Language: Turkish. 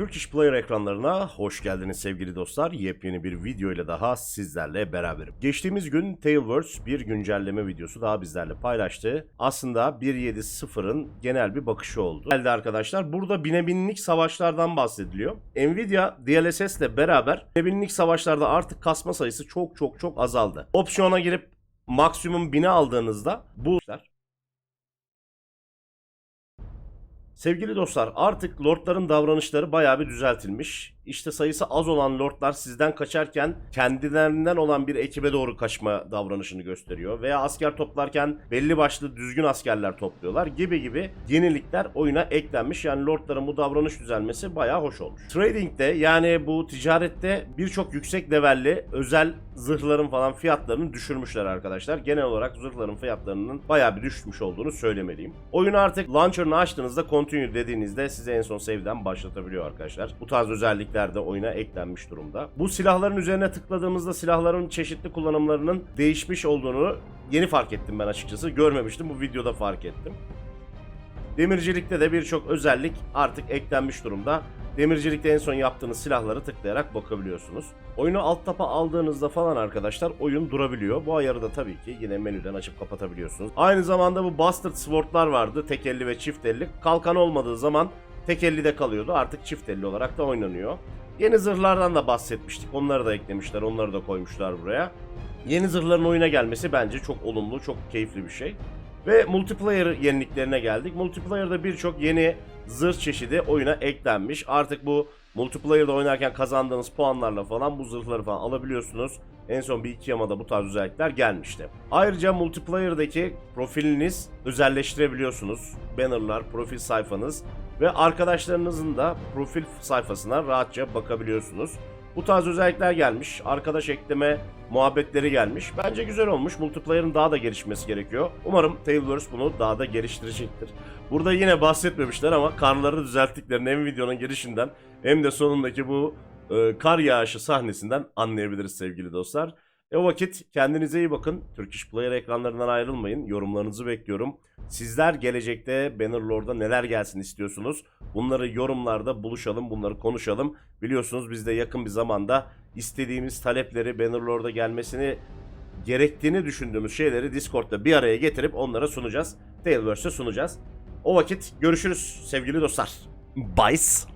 Turkish Player ekranlarına hoş geldiniz sevgili dostlar. Yepyeni bir video ile daha sizlerle beraberim. Geçtiğimiz gün Tailverse bir güncelleme videosu daha bizlerle paylaştı. Aslında 1.7.0'ın genel bir bakışı oldu. Geldi arkadaşlar. Burada binebinlik savaşlardan bahsediliyor. Nvidia DLSS ile beraber binebinlik savaşlarda artık kasma sayısı çok çok çok azaldı. Opsiyona girip maksimum 1000'e aldığınızda bu Sevgili dostlar artık lordların davranışları bayağı bir düzeltilmiş. İşte sayısı az olan lordlar sizden kaçarken kendilerinden olan bir ekibe doğru kaçma davranışını gösteriyor. Veya asker toplarken belli başlı düzgün askerler topluyorlar gibi gibi yenilikler oyuna eklenmiş. Yani lordların bu davranış düzelmesi bayağı hoş olmuş. Trading'de yani bu ticarette birçok yüksek levelli özel zırhların falan fiyatlarını düşürmüşler arkadaşlar. Genel olarak zırhların fiyatlarının bayağı bir düşmüş olduğunu söylemeliyim. Oyunu artık launcher'ını açtığınızda continue dediğinizde size en son save'den başlatabiliyor arkadaşlar. Bu tarz özellikler de oyuna eklenmiş durumda. Bu silahların üzerine tıkladığımızda silahların çeşitli kullanımlarının değişmiş olduğunu yeni fark ettim ben açıkçası. Görmemiştim. Bu videoda fark ettim. Demircilikte de birçok özellik artık eklenmiş durumda. Demircilikte en son yaptığınız silahları tıklayarak bakabiliyorsunuz. Oyunu alt tapa aldığınızda falan arkadaşlar oyun durabiliyor. Bu ayarı da tabii ki yine menüden açıp kapatabiliyorsunuz. Aynı zamanda bu Bastard Sword'lar vardı. Tek elli ve çift elli. Kalkan olmadığı zaman tek elli de kalıyordu. Artık çift elli olarak da oynanıyor. Yeni zırhlardan da bahsetmiştik. Onları da eklemişler. Onları da koymuşlar buraya. Yeni zırhların oyuna gelmesi bence çok olumlu, çok keyifli bir şey. Ve multiplayer yeniliklerine geldik. Multiplayer'da birçok yeni zırh çeşidi oyuna eklenmiş. Artık bu multiplayer'da oynarken kazandığınız puanlarla falan bu zırhları falan alabiliyorsunuz. En son bir iki yamada bu tarz özellikler gelmişti. Ayrıca multiplayer'daki profiliniz özelleştirebiliyorsunuz. Bannerlar, profil sayfanız ve arkadaşlarınızın da profil sayfasına rahatça bakabiliyorsunuz. Bu tarz özellikler gelmiş. Arkadaş ekleme muhabbetleri gelmiş. Bence güzel olmuş. Multiplayer'ın daha da gelişmesi gerekiyor. Umarım Tailverse bunu daha da geliştirecektir. Burada yine bahsetmemişler ama karları düzelttiklerini hem videonun girişinden hem de sonundaki bu e, kar yağışı sahnesinden anlayabiliriz sevgili dostlar. E o vakit kendinize iyi bakın. Turkish Player ekranlarından ayrılmayın. Yorumlarınızı bekliyorum. Sizler gelecekte Bannerlord'da neler gelsin istiyorsunuz? Bunları yorumlarda buluşalım, bunları konuşalım. Biliyorsunuz biz de yakın bir zamanda istediğimiz talepleri Bannerlord'a gelmesini gerektiğini düşündüğümüz şeyleri Discord'da bir araya getirip onlara sunacağız. Tailverse'e sunacağız. O vakit görüşürüz sevgili dostlar. Bye.